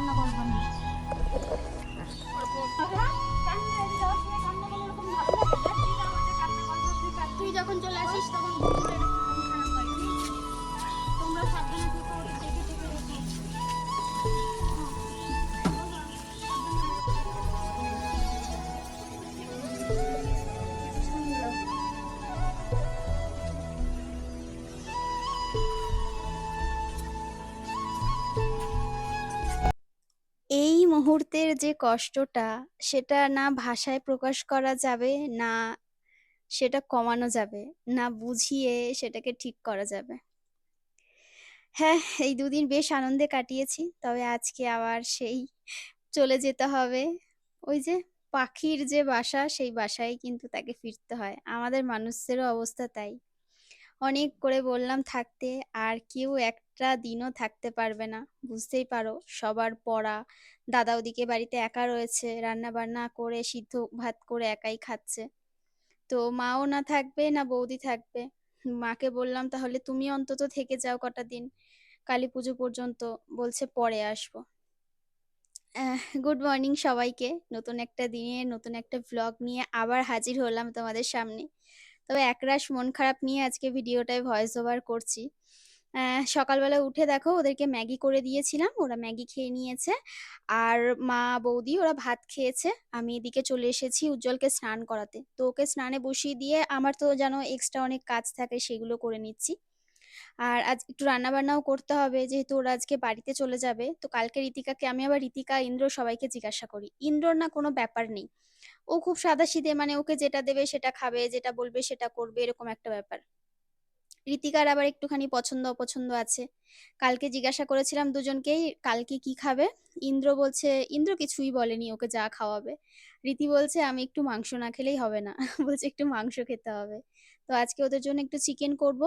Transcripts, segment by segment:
কান্না করব না। তুই যখন চলে আসিস তখন মুহূর্তের যে কষ্টটা, সেটা না ভাষায় প্রকাশ করা যাবে, না সেটা কমানো যাবে, না বুঝিয়ে সেটাকে ঠিক করা যাবে। হ্যাঁ এই দুদিন বেশ আনন্দে কাটিয়েছি, তবে আজকে আবার সেই চলে যেতে হবে। ওই যে পাখির যে বাসা, সেই বাসায় কিন্তু তাকে ফিরতে হয়। আমাদের মানুষদেরও অবস্থা তাই। অনেক করে বললাম থাকতে, আর কেউ একটা দিনও থাকতে পারবে না। বুঝতেই পারো, সবার পড়া। দাদা ওদিকে বাড়িতে একা রয়েছে রান্না বান্না করে, সিদ্ধ ভাত করে একাই খাচ্ছে। তো মাও না থাকবে না বৌদি থাকবে। মাকে বললাম, তাহলে তুমি অন্তত থেকে যাও কটা দিন। কালী পুজো পর্যন্ত। বলছে, পরে আসব। গুড মর্নিং সবাইকে। নতুন একটা দিনে, নতুন একটা ভ্লগ নিয়ে আবার হাজির হলাম তোমাদের সামনে। তবে একরাশ মন খারাপ নিয়ে আজকে ভিডিওটায় ভয়েস ওভার করছি। সকালবেলা উঠে দেখো ওদেরকে ম্যাগি করে দিয়েছিলাম, ওরা ম্যাগি খেয়ে নিয়েছে। আর মা বৌদি ওরা ভাত খেয়েছে, আমি এদিকে চলে এসেছি উজ্জ্বলকে স্নান করাতে। তো ওকে স্নানে বসিয়ে দিয়ে আমার তো যেন এক্সট্রা অনেক কাজ থাকে সেগুলো করে নিচ্ছি। আর আজ একটু রান্না বান্নাও করতে হবে, যেহেতু ওরা আজকে বাড়িতে চলে যাবে, তো কালকে রীতিকাকে, আমি আবার রীতিকা, ইন্দ্র সবাইকে জিজ্ঞাসা করি। ইন্দ্রর না কোনো ব্যাপার নেই। ও খুব সাদাসিধে মানে ওকে যেটা দেবে সেটা খাবে, যেটা বলবে সেটা করবে, এরকম একটা ব্যাপার। রীতিকার আবার একটুখানি পছন্দ অপছন্দ আছে। কালকে জিজ্ঞাসা করেছিলাম দুজনকেই, কালকে কি খাবে? ইন্দ্র বলছে, ইন্দ্র কিছুই বলেনি, ওকে যা খাওয়াবে। রীতি বলছে, আমি একটু মাংস না খেলেই হবে না। বলছে, একটু মাংস খেতে হবে। তো আজকে ওদের জন্য একটু চিকেন করব।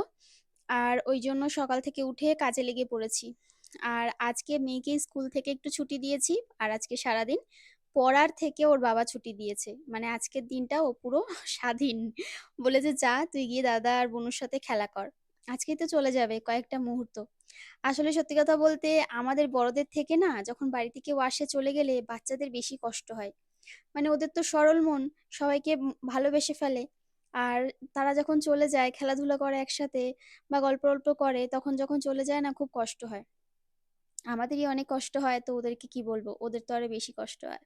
আর ওই জন্য সকাল থেকে উঠে কাজে লেগে পড়েছি। আর আজকে মেয়েকে স্কুল থেকে একটু ছুটি দিয়েছি। আর আজকে সারাদিন পড়ার থেকে ওর বাবা ছুটি দিয়েছে। মানে আজকের দিনটা ও পুরো স্বাধীন। বলেছে, যা, তুই গিয়ে দাদা আর বোনের সাথে খেলা কর। আজকেই তো চলে যাবে কয়েকটা মুহূর্ত। আসলে সত্যি কথা বলতে আমাদের বড়দের থেকে না, যখন বাড়িতে কেউ আসে চলে গেলে বাচ্চাদের বেশি কষ্ট হয়। মানে ওদের তো সরল মন, সবাইকে ভালোবেসে ফেলে। আর তারা যখন চলে যায়, খেলাধুলা করে একসাথে বা গল্প গল্প করে, তখন যখন চলে যায় না, খুব কষ্ট হয়। আমাদেরই অনেক কষ্ট হয়, তো ওদেরকে কি বলব? ওদের তো আরও বেশি কষ্ট হয়।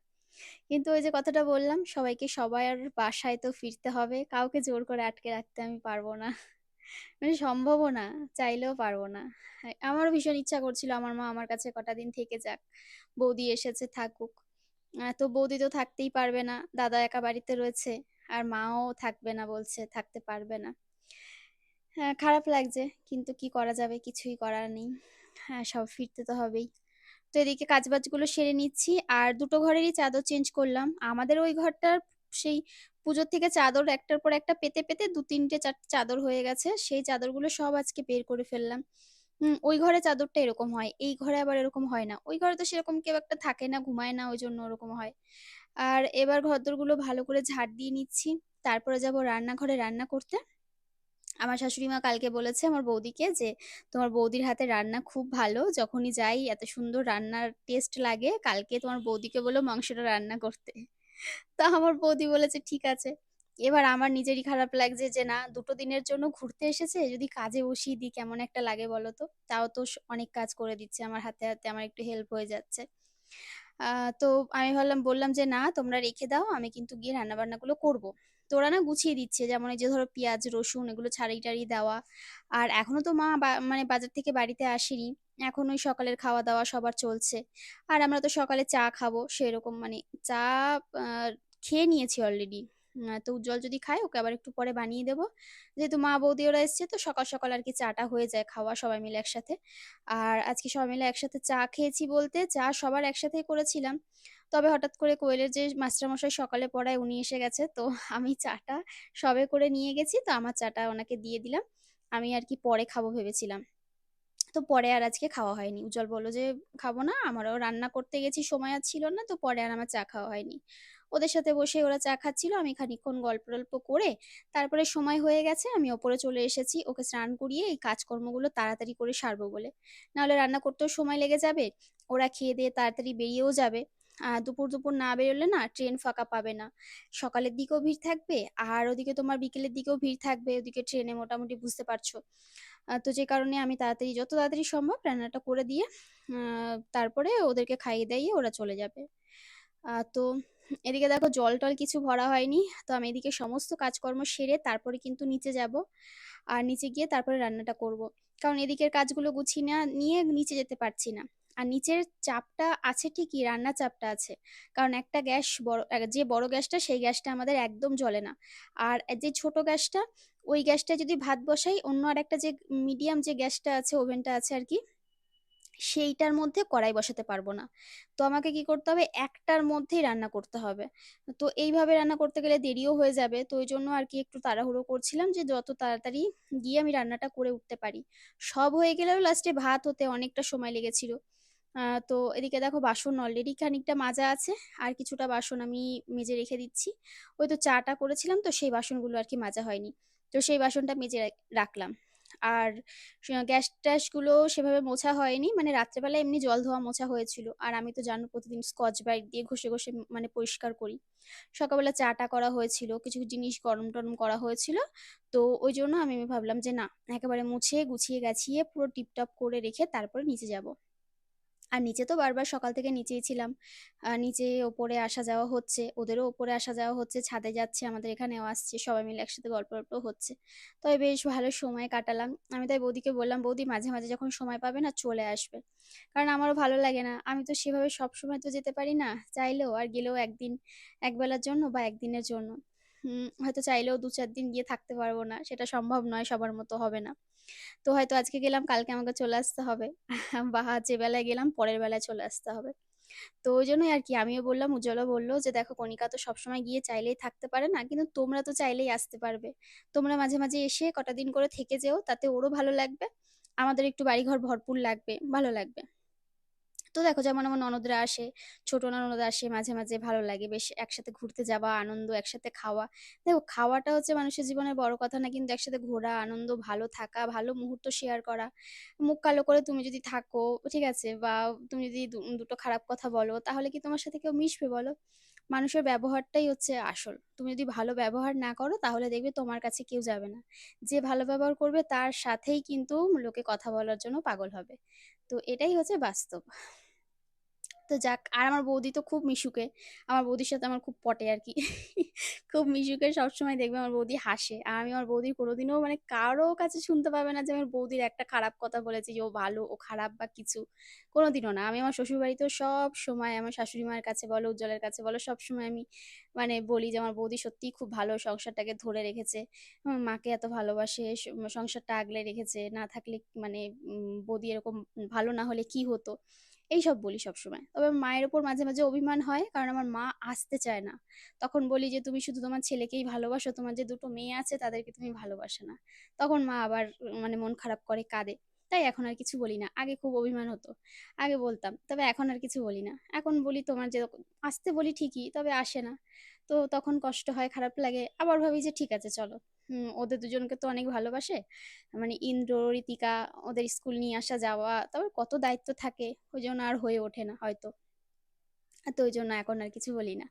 কিন্তু ওই যে কথাটা বললাম, সবাইকে সবার বাসায় তো ফিরতে হবে। কাউকে জোর করে আটকে রাখতে আমি পারব না। মানে সম্ভবও না, চাইলেও পারব না। আমারও ভীষণ ইচ্ছা করছিল, আমার মা আমার কাছে কটা দিন থেকে যাক, বৌদি এসেছে, থাকুক। তো বৌদি তো থাকতেই পারবে না, দাদা একা বাড়িতে রয়েছে, আর মাও থাকবে না বলছে, থাকতে পারবে না। হ্যাঁ খারাপ লাগছে, কিন্তু কি করা যাবে, কিছুই করার নেই। হ্যাঁ সব ফিরতে তো হবেই। তো এদিকে কাজবাজগুলো সেরে নিচ্ছি। আর দুটো ঘরেরই চাদর চেঞ্জ করলাম। আমাদের ওই ঘরটার সেই পুজোর থেকে চাদর একটার পর একটা পেতে পেতে দু তিনটে চারটে চাদর হয়ে গেছে। সেই চাদরগুলো সব আজকে বের করে ফেললাম। ওই ঘরে চাদরটা এরকম হয়। এই ঘরে আবার এরকম হয় না। ওই ঘরে তো সেরকম কেউ একটা থাকে না, ঘুমায় না, ওই জন্য ওরকম হয়। আর এবার ঘরদোরগুলো ভালো করে ঝাড় দিয়ে নিচ্ছি। তারপরে যাব রান্নাঘরে রান্না করতে। আমার শাশুড়ি মা কালকে বলেছে আমার বৌদিকে যে, তোমার বৌদির হাতে রান্না খুব ভালো, যখনই যাই এত সুন্দর রান্নার টেস্ট লাগে, কালকে তোমার বৌদিকে বলো মাংসটা রান্না করতে। তা আমার বৌদি বলেছে, ঠিক আছে। এবার আমার নিজেরই খারাপ লাগছে যে, না, দুটো দিনের জন্য ঘুরতে এসেছে, যদি কাজে বসিয়ে দিই, কেমন একটা লাগে বলো তো? তাও তো অনেক কাজ করে দিচ্ছে, আমার হাতে হাতে আমার একটু হেল্প হয়ে যাচ্ছে। তো আমি ভাবলাম, বললাম যে, না, তোমরা রেখে দাও, আমি কিন্তু গিয়ে রান্না বান্নাগুলো করব। তো ওরা না গুছিয়ে দিচ্ছে, যেমন এই যে ধরো পেঁয়াজ, রসুন এগুলো ছাড়িয়ে টাড়ি দেওয়া। আর এখনও তো মা মানে বাজার থেকে বাড়িতে আসেনি। এখন ওই সকালের খাওয়া দাওয়া সবার চলছে। আর আমরা তো সকালে চা খাব, সেরকম মানে চা খেয়ে নিয়েছি অলরেডি তো উজ্জ্বল যদি খায়, ওকে আবার একটু পরে বানিয়ে দেবো। যেহেতু মা বৌদি ওরা এসছে, তো সকাল সকাল আর কি চাটা হয়ে যায় খাওয়া সবাই মিলে একসাথে। আর আজকে সবাই মিলে একসাথে চা খেয়েছি বলতে চা সবার একসাথেই করেছিলাম। তবে হঠাৎ করে কোয়েলের যে মাস্টারমশাই সকালে পড়ায় উনি এসে গেছে, তো আমি চাটা সবে করে নিয়ে গেছি, তো আমার চাটা ওনাকে দিয়ে দিলাম। আমি আর কি পরে খাব ভেবেছিলাম। তো পরে আর আজকে খাওয়া হয়নি। উজ্জ্বল বলল যে, খাব না, আমারও রান্না করতে গেছি, সময় আর ছিল না, তো পরে আর আমার চা খাওয়া হয়নি। ওদের সাথে বসে ওরা চা খাচ্ছিল, আমি খানিক্ষণ গল্প টল্প করে তারপরে সময় হয়ে গেছে, আমি ওপরে চলে এসেছি, ওকে স্নান করিয়ে এই কাজকর্মগুলো তাড়াতাড়ি করে সারবো বলে। নাহলে রান্না করতেও সময় লেগে যাবে, ওরা খেয়ে দিয়ে তাড়াতাড়ি বেরিয়েও যাবে। দুপুর দুপুর না বেরোলে না ট্রেন ফাঁকা পাবে না। সকালের দিকেও ভিড় থাকবে, আর ওদিকে তোমার বিকেলের দিকেও ভিড় থাকবে, ওদিকে ট্রেনে মোটামুটি বুঝতে পারছ। তো যে কারণে আমি তাড়াতাড়ি, যত তাড়াতাড়ি সম্ভব রান্নাটা করে দিয়ে তারপরে ওদেরকে খাইয়ে দাইয়ে ওরা চলে যাবে। তো এদিকে দেখো জল টল কিছু ভরা হয়নি, তো আমি এদিকে সমস্ত কাজকর্ম সেরে তারপরে কিন্তু নিচে যাব আর নিচে গিয়ে তারপরে রান্নাটা করব। কারণ এদিকের কাজগুলো গুছিয়ে না নিয়ে নিচে যেতে পারছি না। আর নিচের চাপটা আছে ঠিকই, রান্নার চাপটা আছে। কারণ একটা গ্যাস বড় যে বড় গ্যাসটা, সেই গ্যাসটা আমাদের একদম জ্বলে না। আর যে ছোট গ্যাসটা, ওই গ্যাসটা যদি ভাত বসাই, অন্য আর একটা যে মিডিয়াম যে গ্যাসটা আছে ওভেনটা আছে আর কি সেইটার মধ্যে কড়াই বসাতে পারব না। তো আমাকে কি করতে হবে? একটার মধ্যেই রান্না করতে হবে। তো এইভাবে রান্না করতে গেলে দেরিও হয়ে যাবে। তো ওই জন্য আর কি একটু তাড়াহুড়ো করছিলাম যে যত তাড়াতাড়ি গিয়ে আমি রান্নাটা করে উঠতে পারি। সব হয়ে গেলেও লাস্টে ভাত হতে অনেকটা সময় লেগেছিল। তো এদিকে দেখো বাসন অলরেডি খানিকটা মাজা আছে। আর কিছুটা বাসন আমি মেজে রেখে দিচ্ছি। ওই তো চাটা করেছিলাম তো সেই বাসনগুলো আর কি মাজা হয়নি। তো সেই বাসনটা মেজে রাখলাম। আর গ্যাস ট্যাসগুলো সেভাবে মোছা হয়নি। মানে রাত্রেবেলা এমনি জল ধোয়া মোছা হয়েছিল। আর আমি তো জানো প্রতিদিন স্কচ ব্রাইট দিয়ে ঘষে ঘষে মানে পরিষ্কার করি। সকালবেলা চাটা করা হয়েছিল, কিছু জিনিস গরম টরম করা হয়েছিল। তো ওই জন্য আমি ভাবলাম যে না, একেবারে মুছে, গুছিয়ে, গাছিয়ে পুরো টিপটপ করে রেখে তারপরে নিচে যাব। আর নিচে তো বারবার সকাল থেকে নিচেই ছিলাম। নিচে ওপরে আসা যাওয়া হচ্ছে, ওদেরও ওপরে আসা যাওয়া হচ্ছে, ছাদে যাচ্ছে, আমাদের এখানেও আসছে, সবাই মিলে একসাথে গল্প গল্প হচ্ছে। তবে বেশ ভালো সময় কাটালাম। আমি তাই বৌদিকে বললাম, বৌদি, মাঝে মাঝে যখন সময় পাবে না, চলে আসবে। কারণ আমারও ভালো লাগে না। আমি তো সেভাবে সব সময় তো যেতে পারি না, চাইলেও আর গেলেও একদিন, একবেলার জন্য বা একদিনের জন্য। হয়তো চাইলেও দু চার দিন গিয়ে থাকতে পারব না, সেটা সম্ভব নয়, সবার মতো হবে না। তো হয়তো আজকে গেলাম, কালকে আমাকে চলে আসতে হবে। বা যে বেলায় গেলাম, পরের বেলায় চলে আসতে হবে। তো ওই জন্যই আর কি আমিও বললাম, উজ্জ্বলও বলল যে, দেখো কণিকা তো সবসময় গিয়ে চাইলেই থাকতে পারে না, কিন্তু তোমরা তো চাইলেই আসতে পারবে। তোমরা মাঝে মাঝে এসে কটা দিন করে থেকে যেও, তাতে ওরও ভালো লাগবে। আমাদের একটু বাড়িঘর ভরপুর লাগবে, ভালো লাগবে। তো দেখো যেমন আমার ননদরা আসে, ছোট ননদ আসে, মাঝে মাঝে ভালো লাগে। বেশ একসাথে ঘুরতে যাওয়া, আনন্দ, একসাথে খাওয়া। দেখো খাওয়াটা হচ্ছে মানুষের জীবনের বড় কথা না, কিন্তু একসাথে ঘোরা, আনন্দ, ভালো থাকা, ভালো মুহূর্ত শেয়ার করা। মুখ কালো করে তুমি যদি থাকো, ঠিক আছে, বা তুমি যদি দুটো খারাপ কথা বলো, তাহলে কি তোমার সাথে কেউ মিশবে বলো? মানুষের ব্যবহারটাই হচ্ছে আসল। তুমি যদি ভালো ব্যবহার না করো, তাহলে দেখবে তোমার কাছে কেউ যাবে না। যে ভালো ব্যবহার করবে, তার সাথেই কিন্তু লোকে কথা বলার জন্য পাগল হবে। তো এটাই হচ্ছে বাস্তব। তো যাক, আর আমার বৌদি তো খুব মিশুকে। আমার বৌদির সাথে আমার খুব পটে আর কি। খুব মিশুকে সবসময় দেখবে আমার বৌদি হাসে। আর আমি আমার বৌদির কোনোদিনও মানে কারও কাছে শুনতে পাবে না যে আমার বৌদির একটা খারাপ কথা বলেছি যে ও ভালো, ও খারাপ বা কিছু। কোনোদিনও না। আমি আমার শ্বশুর বাড়িতেও সব সময় আমার শাশুড়ি মায়ের কাছে বলো, উজ্জ্বলের কাছে বলো, সব সময় আমি মানে বলি যে আমার বৌদি সত্যিই খুব ভালো, সংসারটাকে ধরে রেখেছে। আমার মাকে এত ভালোবাসে সংসারটা আগলে রেখেছে। না থাকলে মানে বৌদি এরকম ভালো না হলে কি হতো? এইসব বলি সবসময়। তবে মায়ের ওপর মাঝে মাঝে অভিমান হয়, কারণ আমার মা আসতে চায় না। তখন বলি যে, তুমি শুধু তোমার ছেলেকেই ভালোবাসো, তোমার যে দুটো মেয়ে আছে, তাদেরকে তুমি ভালোবাসো না। তখন মা আবার মানে মন খারাপ করে, কাঁদে। তাই এখন আর কিছু বলি না। আগে খুব অভিমান হতো। আগে বলতাম, তবে এখন আর কিছু বলি না। এখন বলি তোমার যে, আসতে বলি ঠিকই, তবে আসে না। তো তখন কষ্ট হয়, খারাপ লাগে। আবার ভাবি যে, ঠিক আছে, চলো। ওদের দুজনকে তো অনেক ভালোবাসে। মানে ইন্দ্র ঋতিকা ওদের স্কুল নিয়ে আসা যাওয়া, তারপর কত দায়িত্ব থাকে, ওই জন্য আর হয়ে ওঠে না হয়তো। তো ওই জন্য এখন আর কিছু বলি না।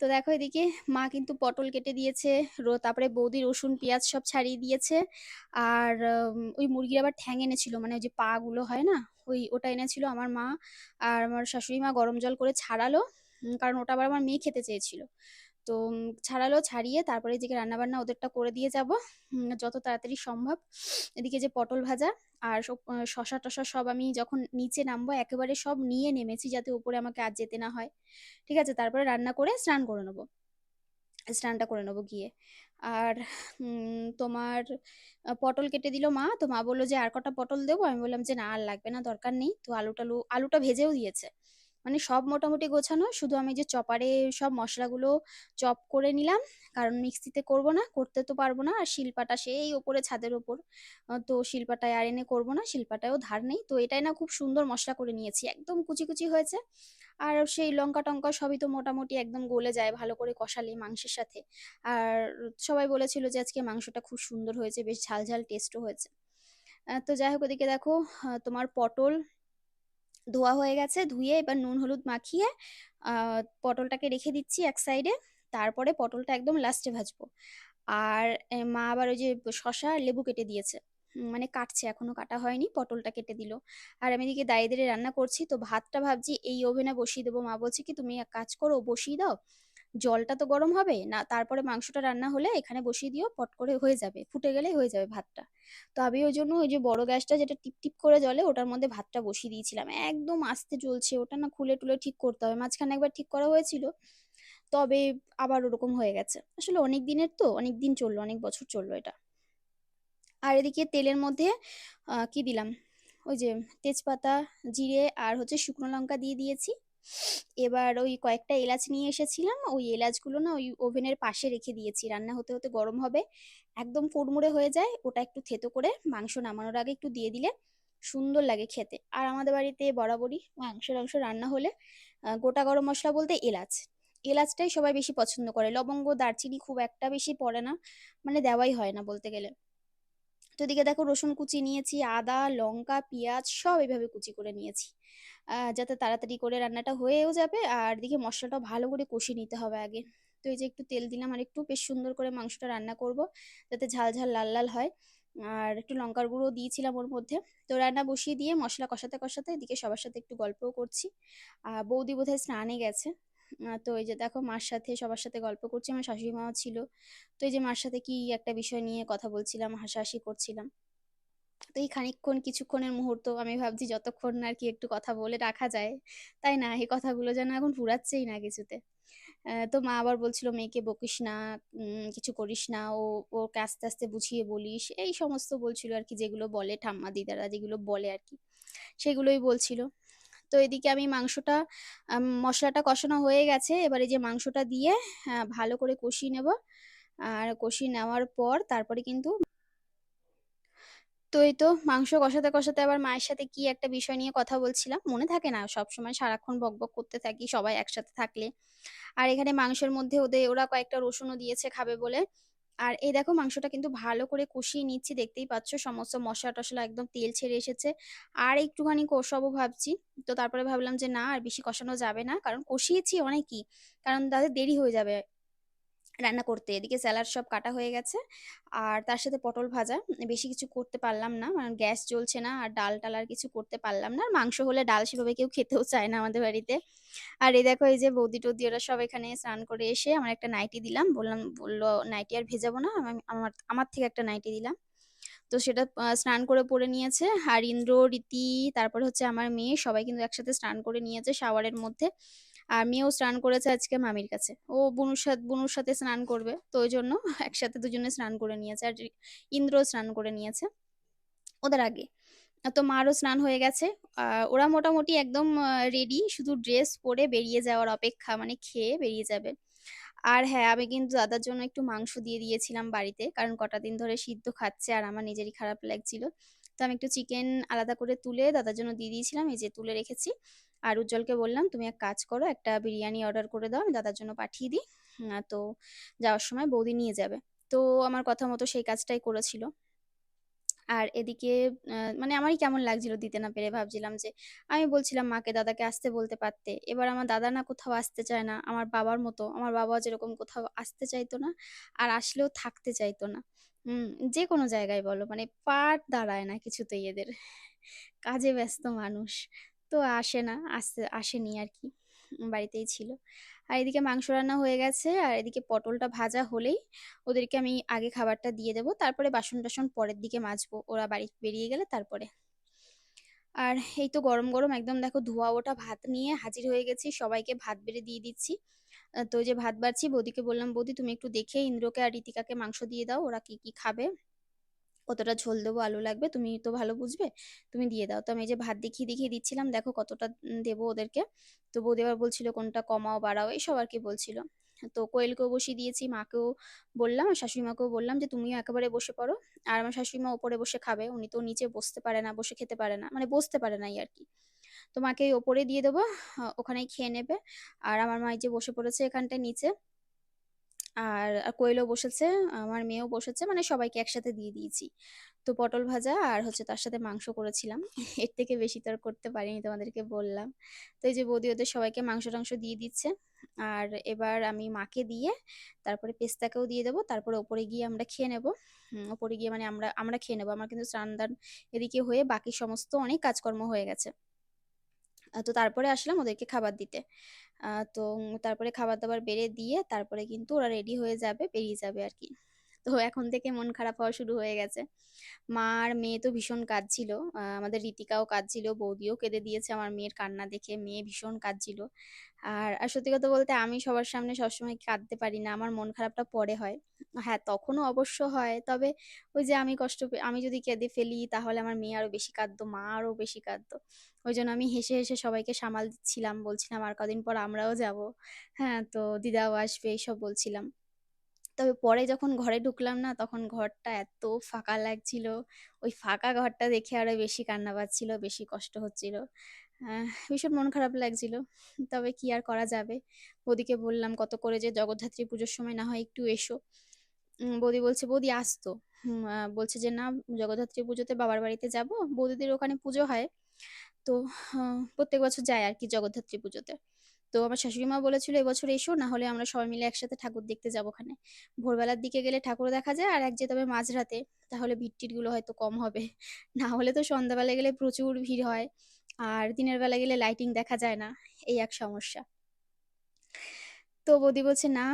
তো দেখো এদিকে মা কিন্তু পটল কেটে দিয়েছে, রো, তারপরে বৌদি রসুন, পেঁয়াজ সব ছাড়িয়ে দিয়েছে। আর ওই মুরগির আবার ঠ্যাং এনেছিল মানে ওই যে পা গুলো হয় না, ওই ওটা এনেছিল আমার মা। আর আমার শাশুড়ি মা গরম জল করে ছাড়ালো কারণ ওটা আবার আমার মেয়ে খেতে চেয়েছিল। তো ছাড়ালো, ছাড়িয়ে তারপরে এদিকে রান্নাবান্না ওদেরটা করে দিয়ে যাব। যত তাড়াতাড়ি সম্ভব। এদিকে যে পটল ভাজা আর শসা টসা সব আমি যখন নিচে নামবো, একেবারে সব নিয়ে নেমেছি যাতে উপরে আমাকে আর যেতে না হয়। ঠিক আছে? তারপরে রান্না করে স্নান করে নেব। স্নানটা করে নেব গিয়ে। আর তোমার পটল কেটে দিল মা। তো মা বলল যে, আর কটা পটল দেবো? আমি বললাম যে, না, আর লাগবে না, দরকার নেই। তো আলু টালু আলুটা ভেজেও দিয়েছে। মানে সব মোটামুটি গোছানো। শুধু আমি যে চপারে সব মশলাগুলো চপ করে নিলাম। কারণ মিক্সিতে করব না, করতে তো পারব না। আর শিলপাটা সেই ওপরে, ছাদের ওপর। তো শিলপাটায় আর এনে করব না, শিলপাটায়ও ধার নেই। তো এটাই না খুব সুন্দর মশলা করে নিয়েছি। একদম কুচি কুচি হয়েছে। আর সেই লঙ্কা টঙ্কা সবই তো মোটামুটি একদম গলে যায়, ভালো করে কষালে মাংসের সাথে। আর সবাই বলেছিল যে আজকে মাংসটা খুব সুন্দর হয়েছে, বেশ ঝাল ঝাল টেস্টও হয়েছে। তো যাই হোক ওদিকে দেখো তোমার পটল ধোয়া হয়ে গেছে, ধুয়ে এবার নুন হলুদ মাখিয়ে পটলটাকে রেখে দিচ্ছি এক সাইডে তারপরে পটলটা একদম লাস্টে ভাজবো। আর মা আবার ওই যে শশা লেবু কেটে দিয়েছে। মানে কাটছে, এখনও কাটা হয়নি, পটলটা কেটে দিল। আর আমি এদিকে দাঁড়িয়ে দাঁড়িয়ে রান্না করছি, তো ভাতটা ভাবছি, এই ওভেনে বসিয়ে দেবো। মা বলছে কি, তুমি এক কাজ করো, বসিয়ে দাও। জলটা তো গরম হবে, না তারপরে মাংসটা রান্না হলে এখানে বসিয়ে দিও, পট করে হয়ে যাবে, ফুটে গেলেই হয়ে যাবে ভাতটা। তো আমি ওই জন্য ওই যে বড় গ্যাসটা যেটা টিপ টিপ করে জলে ওটার মধ্যে ভাতটা বসিয়ে দিয়েছিলাম। একদম আস্তে জ্বলছে, ওটা না খুলে টুলে ঠিক করতে হবে, মাঝখানে একবার ঠিক করা হয়েছিল, তবে আবার ওরকম হয়ে গেছে। আসলে অনেক দিনের তো, অনেক দিন চলল, অনেক বছর চলল এটা। আর এদিকে তেলের মধ্যে কি দিলাম? ওই যে তেজপাতা, জিরে আর হচ্ছে শুকনো লঙ্কা দিয়ে দিয়েছি। এবার ওই কয়েকটা এলাচ নিয়ে এসেছিলাম, ওই এলাচগুলো না ওই ওভেনের পাশে রেখে দিয়েছি। রান্না হতে হতে গরম হবে, একদম কুড়মুড়ে হয়ে যায়, ওটা একটু থেতো করে মাংস নামানোর আগে একটু দিয়ে দিলে সুন্দর লাগে খেতে। আর আমাদের বাড়িতে বরাবরই মাংস টাংস রান্না হলে গোটা গরম মশলা বলতে এলাচ। এলাচটাই সবাই বেশি পছন্দ করে। লবঙ্গ, দারচিনি খুব একটা বেশি পড়ে না মানে দেওয়াই হয় না বলতে গেলে। তো এদিকে দেখো রসুন কুচি নিয়েছি, আদা, লঙ্কা, পেঁয়াজ সব এভাবে কুচি করে নিয়েছি। যাতে তাড়াতাড়ি করে রান্নাটা হয়েও যাবে আর এদিকে মশলাটাও ভালো করে কষিয়ে নিতে হবে আগে। তো এই যে একটু তেল দিলাম আর একটু বেশ সুন্দর করে মাংসটা রান্না করব যাতে ঝাল ঝাল লাল লাল হয়। আর একটু লঙ্কার গুঁড়ো দিয়েছিলাম ওর মধ্যে। তো রান্না বসিয়ে দিয়ে মশলা কষাতে কষাতে এদিকে সবার সাথে একটু গল্পও করছি। বৌদি বোধহয় স্নানে গেছে। তো এই যে দেখো মার সাথে সবার সাথে গল্প করছি, আমার শাশুড়ি মাও ছিল। তো এই যে মার সাথে কি একটা বিষয় নিয়ে কথা বলছিলাম, হাসাহাসি করছিলাম। তো এই খানিকক্ষণ, কিছুক্ষণের মুহূর্ত আমি ভাবছি যতক্ষণ না আর কি একটু কথা বলে রাখা যায়। তাই না? এই কথাগুলো যেন এখন ফুরাচ্ছেই না কিছুতে। তো মা আবার বলছিল, মেয়েকে বকিস না কিছু করিস না, ও, ওকে আস্তে আস্তে বুঝিয়ে বলিস। এই সমস্ত বলছিল আর কি, যেগুলো বলে ঠাম্মা দিদারা, যেগুলো বলে আর কি। সেগুলোই বলছিল। তো এদিকে আমি মাংসটা মশলাটা কষানো হয়ে গেছে। এবারে যে মাংসটা দিয়ে আহ, ভালো করে কষিয়ে নেব। আর কষিয়ে নেওয়ার পর তারপরে কিন্তু তো এই তো মাংস কষাতে কষাতে আবার মায়ের সাথে কি একটা বিষয় নিয়ে কথা বলছিলাম। মনে থাকে না সব সময় সারাক্ষণ বকবক করতে থাকি সবাই একসাথে থাকলে। আর এখানে মাংসের মধ্যে ওদের ওরা কয়েকটা রসুনও দিয়েছে খাবে বলে। আর এই দেখো মাংসটা কিন্তু ভালো করে কষিয়ে নিচ্ছি, দেখতেই পাচ্ছ সমস্ত মশলা টশলা একদম তেল ছেড়ে এসেছে। আর একটুখানি কষাবো ভাবছি, তো তারপরে ভাবলাম যে না, আর বেশি কষানো যাবে না, কারণ কষিয়েছি অনেকই, কারণ তাদের দেরি হয়ে যাবে। রান্না করতে। এদিকে স্যালাড সব কাটা হয়ে গেছে। আর তার সাথে পটল ভাজা। বেশি কিছু করতে পারলাম না। কারণ গ্যাস জ্বলছে না। আর ডাল টাল আর কিছু করতে পারলাম না। আর মাংস হলে ডাল সেভাবে কেউ খেতেও চায় না আমাদের বাড়িতে। আর এই দেখো, এই যে বৌদি টৌদি, ওরা সব এখানে স্নান করে এসে আমার একটা নাইটি দিলাম। বললাম, বলল, নাইটি আর ভেজাবো না। আমি, আমার আমার থেকে একটা নাইটি দিলাম। তো সেটা স্নান করে পরে নিয়েছে। আর ইন্দ্র, রীতি, তারপরে হচ্ছে আমার মেয়ে সবাই কিন্তু একসাথে স্নান করে নিয়েছে শাওয়ারের মধ্যে। আর মেয়েও স্নান করেছে আজকে মামির কাছে। ও বুনুর সাথে বুনুর সাথে স্নান করবে, তো ওই জন্য একসাথে দুজনে স্নান করে নিয়েছে আর ইন্দ্র স্নান করে নিয়েছে ওদের আগে। তো মারও স্নান হয়ে গেছে। ওরা মোটামুটি একদম রেডি শুধু ড্রেস পরে বেরিয়ে যাওয়ার অপেক্ষা মানে খেয়ে বেরিয়ে যাবে। আর হ্যাঁ আমি কিন্তু দাদার জন্য একটু মাংস দিয়ে দিয়েছিলাম বাড়িতে, কারণ কটা দিন ধরে সিদ্ধ খাচ্ছে আর আমার নিজেরই খারাপ লাগছিল। তো আমি একটু চিকেন আলাদা করে তুলে দাদার জন্য দিয়ে দিয়েছিলাম, এই যে তুলে রেখেছি। আর উজ্জ্বলকে বললাম, তুমি এক কাজ করো, একটা বিরিয়ানি অর্ডার করে দাও, আমি দাদার জন্য পাঠিয়ে দিই। তো যাওয়ার সময় বৌদি নিয়ে যাবে। তো আমার কথা মতো সেই কাজটাই করেছিল। আর এদিকে মানে আমারই কেমন লাগছিল দিতে না পেরে ভাবছিলাম যে, আমি বলছিলাম মাকে দাদাকে আসতে বলতে পারতে। এবার আমার দাদা না কোথাও আসতে চায় না, আমার বাবার মতো, আমার বাবা যেরকম কোথাও আসতে চাইতো না, আর আসলেও থাকতে চাইতো না। যে কোনো জায়গায় বলো মানে পার দাঁড়ায় না কিছুতেই এদের। কাজে ব্যস্ত মানুষ। তো আসে না, আসতে, আসেনি আর কি বাড়িতেই ছিল। আর এদিকে মাংস রান্না হয়ে গেছে, আর এদিকে পটলটা ভাজা হলেই ওদেরকে আমি আগে খাবারটা দিয়ে দেবো, তারপরে বাসন টাসন পরের দিকে মাজবো, ওরা বাড়ি বেরিয়ে গেলে তারপরে। আর এই তো গরম গরম একদম দেখো ধোয়া ওঠা ভাত নিয়ে হাজির হয়ে গেছি, সবাইকে ভাত বেড়ে দিয়ে দিচ্ছি। তো যে ভাত বাড়ছি, বৌদিকে বললাম, বৌদি তুমি একটু দেখে ইন্দ্রকে আর রীতিকাকে মাংস দিয়ে দাও, ওরা কি কি খাবে? কতটা ঝোল দেবো, আলু লাগবে, তুমি তো ভালো বুঝবে। তুমি দিয়ে দাও। তো আমি এই যে ভাত দেখিয়ে দেখিয়ে দিচ্ছিলাম, দেখো কতটা দেবো ওদেরকে। তো বৌদি আবার বলছিল কোনটা কমাও, বাড়াও, এইসব আর কি বলছিল। তো কোয়েলকেও বসিয়ে দিয়েছি, মাকেও বললাম আর শাশুড়ি মাকেও বললাম যে, তুমিও একেবারে বসে পড়ো। আর আমার শাশুড়ি মা ওপরে বসে খাবে, উনি তো নিচে বসতে পারে না, বসে খেতে পারে না মানে বসতে পারে না এই আর কি। তো মাকে ওপরে দিয়ে দেবো ওখানেই খেয়ে নেবে। আর আমার মা যে বসে পড়েছে এখানটায় নিচে আর কোয়েলও বসেছে, আমার মেয়েও বসেছে মানে সবাইকে একসাথে দিয়ে দিয়েছি। তো পটল ভাজা আর হচ্ছে তার সাথে মাংস করেছিলাম। এর থেকে বেশি তো আর করতে পারিনি তোমাদেরকে বললাম। তো এই যে বৌদি ওদের সবাইকে মাংস টাংস দিয়ে দিচ্ছে। আর এবার আমি মাকে দিয়ে তারপরে পেস্তাকেও দিয়ে দেবো, তারপরে ওপরে গিয়ে আমরা খেয়ে নেব। ওপরে গিয়ে মানে আমরা আমরা খেয়ে নেব। আমার কিন্তু স্নান দান এদিকে হয়ে বাকি সমস্ত অনেক কাজকর্ম হয়ে গেছে। তো তারপরে আসলাম ওদেরকে খাবার দিতে। তো তারপরে খাবার দাবার বেড়ে দিয়ে তারপরে কিন্তু ওরা রেডি হয়ে যাবে, বেরিয়ে যাবে আর কি। তো এখন থেকে মন খারাপ হওয়া শুরু হয়ে গেছে। মা আর মেয়ে তো ভীষণ কাঁদছিল আমাদের রীতিকাও কাঁদছিল, বৌদিও কেঁদে দিয়েছে আমার মেয়ের কান্না দেখে, মেয়ে ভীষণ কাঁদছিল। আর আর সত্যি কথা বলতে আমি সবার সামনে সবসময় কাঁদতে পারি না, আমার মন খারাপটা পরে হয়। হ্যাঁ তখনও অবশ্য হয়, তবে ওই যে আমি কষ্ট আমি যদি কেঁদে ফেলি তাহলে আমার মেয়ে আরও বেশি কাঁদতো, মা আরও বেশি কাঁদতো। ওই জন্য আমি হেসে হেসে সবাইকে সামাল দিচ্ছিলাম, বলছিলাম আর কদিন পর আমরাও যাব। হ্যাঁ তো দিদাও আসবে, এইসব বলছিলাম। তবে পরে যখন ঘরে ঢুকলাম না, তখন ঘরটা এত ফাঁকা লাগছিল। ওই ফাঁকা ঘরটা দেখে আরও বেশি কান্না পাচ্ছিল, বেশি কষ্ট হচ্ছিল। ভীষণ মন খারাপ লাগছিল। তবে কি আর করা যাবে? বৌদিকে বললাম, কত করে যে জগদ্ধাত্রী পুজোর সময় না হয় একটু এসো। বৌদি বলছে, বৌদি আসতো। বলছে যে, না, জগদ্ধাত্রী পুজোতে বাবার বাড়িতে যাব। বৌদিদের ওখানে পুজো হয়। তো প্রত্যেক বছর যায় আর কি জগদ্ধাত্রী পুজোতে। তো আমার শাশুড়ি মা বলেছিল, এবছর এসো না হলে আমরা সবাই মিলে একসাথে ঠাকুর দেখতে যাব ওখানে। ভোরবেলার দিকে গেলে ঠাকুর দেখা যায়, আর এক যেতে হবে মাঝরাতে, তাহলে ভিড়গুলো হয়তো কম হবে। না হলে তো সন্ধ্যাবেলা গেলে প্রচুর ভিড় হয়, আর দিনের বেলা গেলে লাইটিং দেখা যায় না, এই এক সমস্যা। তো বৌদি বলছে, না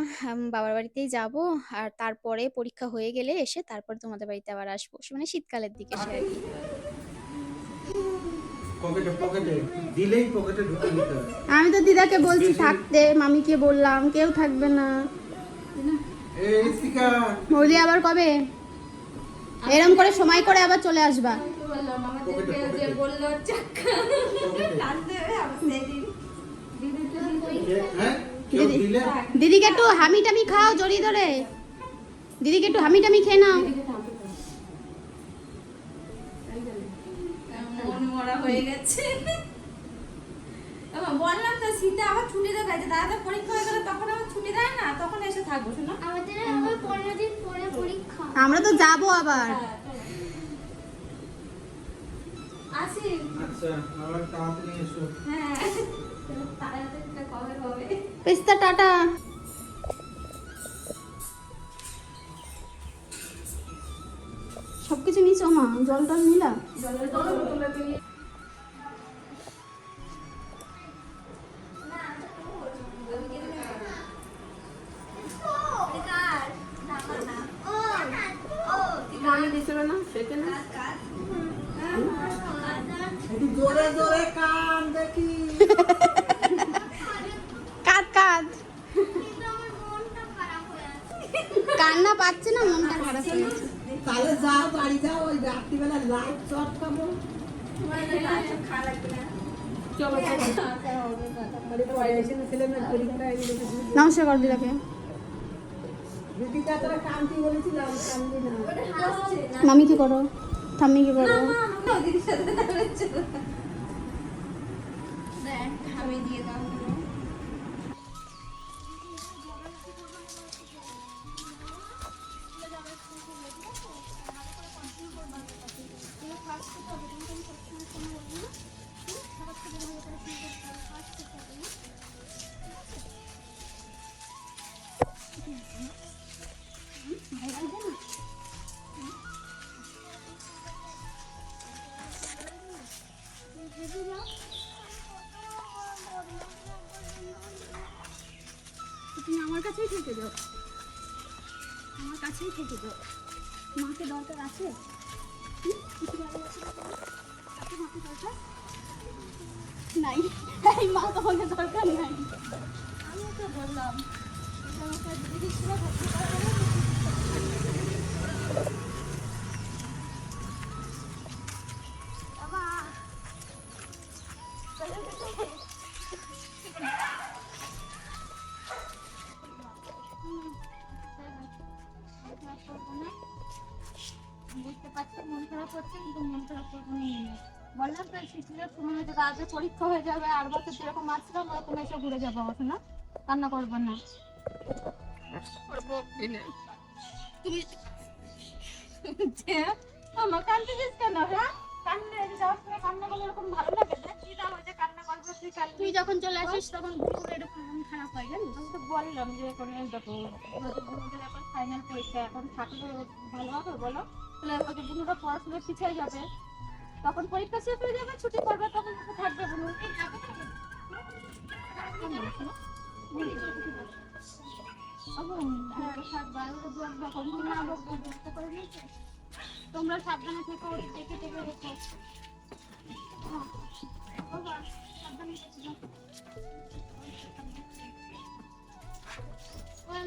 বাবার বাড়িতেই যাব, আর তারপরে পরীক্ষা হয়ে গেলে এসে তারপর তোমাদের বাড়িতে আবার আসব। মানে শীতকালের দিকে আর কি। পকেটে পকেটে দিলেই পকেটে ঢুকে দিতে হবে আমি তো দিদাকে বলছি থাকতে মামিকে বললাম কেউ থাকবে না। এই আবার কবে? এরম করে সময় করে আবার চলে আসবা। হ্যাঁ। দিদিকে একটু হামি টামি খাও জড়িয়ে ধরে। দিদিকে একটু হামি টামি খেয়ে নাও। মরা হয়ে গেছে। এবার বললাম তো শীতে আবার ছুটি দেবে যে দাদা পরীক্ষা হয়ে গেলে তখন আবার ছুটি দেয় না? তখন এসে থাকব শোনো। আমাদের আবার পনেরো দিন পরে পরীক্ষা। আমরা তো যাব আবার। আসি। আচ্ছা আবার তাড়াতাড়ি এসো। হ্যাঁ তাড়াতাড়ি কবে হবে? পেস্তা টাটা। সবকিছু নিচো মা জল টল নিলা জোরে জোরে কান দেখি। কাঁদ কাঁদ। কিন্তু আমার মনটা খারাপ হয়ে আছে কান্না পাচ্ছে না মনটা খারাপ হয়ে গেছে তাহলে যাও বাড়ি যাও ওই রাত্রিবেলা লাইট চট খাব। নমস্কার কর দিদাকে মামি কি করো। ঠাম্মি কি আমি দিয়ে থেকে যাও। আমার কাছেই থেকে যাও। মাকে দরকার আছে? কিছু মাকে দরকার? নাই। এই মা তোমাকে দরকার নাই। আমি তো বললাম। পরীক্ষা হয়ে যাবে আর বছর যেরকম আসছিলাম ওরকম এসে ঘুরে যাব আমার না? কান্না করব না। তুমি আমার কান্দতে কেন হ্যাঁ? তুই যখন চলে আসিস তখন এরকম খারাপ হয় জানিস? আমি তো বললাম যে এখন এই দেখো এখন ফাইনাল পরীক্ষা এখন থাকলে ভালো হবে বলো? তাহলে পড়াশোনা পিছিয়ে যাবে। তখন পরীক্ষা শেষ হয়ে যাবে ছুটি পড়বে তখন থাকবে বোন তোমরা সাবধানে থেকো দেখে দেখে রেখো।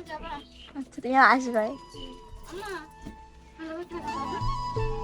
যাবা তুমি আসবে। আম্মা ভালোভাবে থাকো